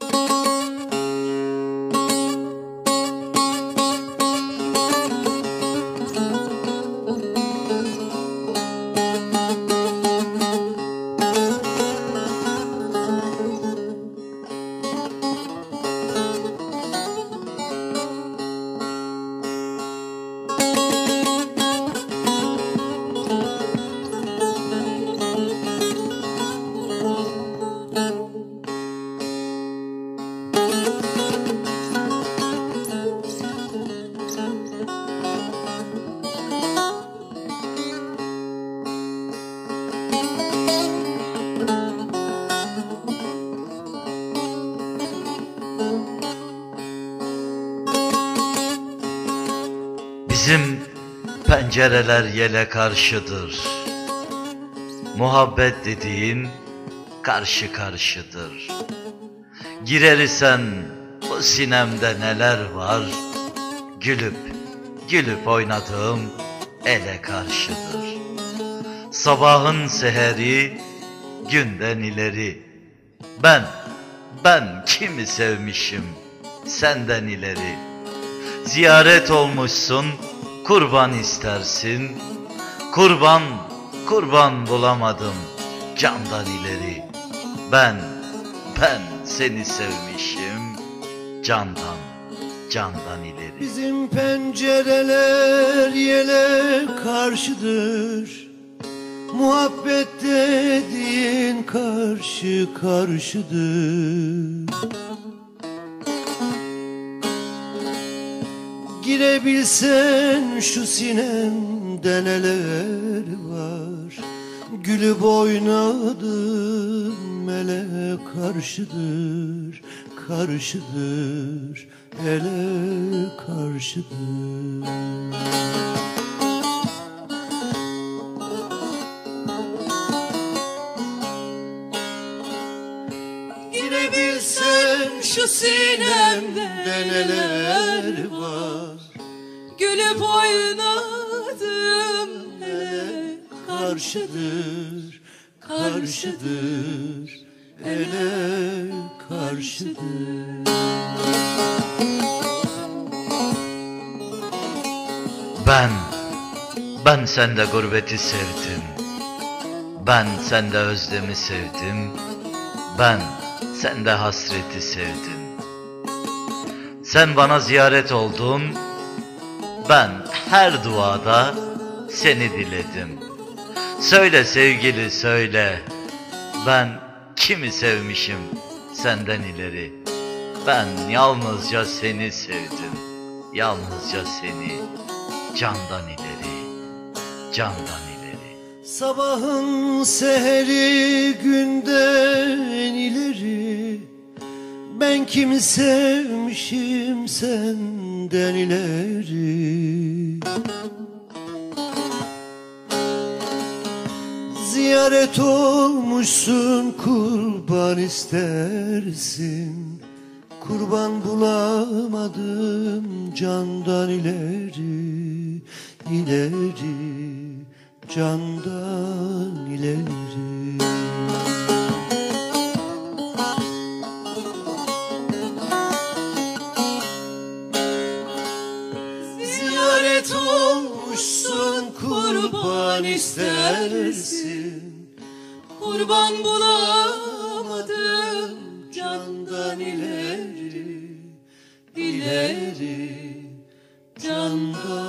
Música Bizim pencereler yele karşıdır. Muhabbet dediğin karşı karşıdır. Girer isen bu sinemde neler var? Gülüp, gülüp oynadığım ele karşıdır. Sabahın seheri, günden ileri. Ben, ben kimi sevmişim senden ileri. Ziyaret olmuşsun, kurban istersin. Kurban, kurban bulamadım candan ileri. Ben, ben seni sevmişim candan, candan ileri. Bizim pencereler yele karşıdır Muhabbet dediğin karşı karşıdır Girebilsen şu sinemde neler var. Gülüp oynadım ele karşıdır Karşıdır, ele karşıdır şu sinemde neler var Gülüp oynadım ele karşıdır, karşıdır, ele karşıdır. Ben, ben sende gurbeti sevdim. Ben sende özlemi sevdim. Ben sende hasreti sevdim. Sen bana ziyaret oldun. Ben her duada seni diledim. Söyle sevgili söyle. Ben kimi sevmişim senden ileri. Ben yalnızca seni sevdim. Yalnızca seni candan ileri. Candan ileri. Sabahın seheri günden ileri Ben kimi sevmişim senden ileri? Ziyaret olmuşsun kurban istersin. Kurban bulamadım candan ileri ileri candan ileri kurban istersin. Kurban bulamadım Candan ileri. İleri candan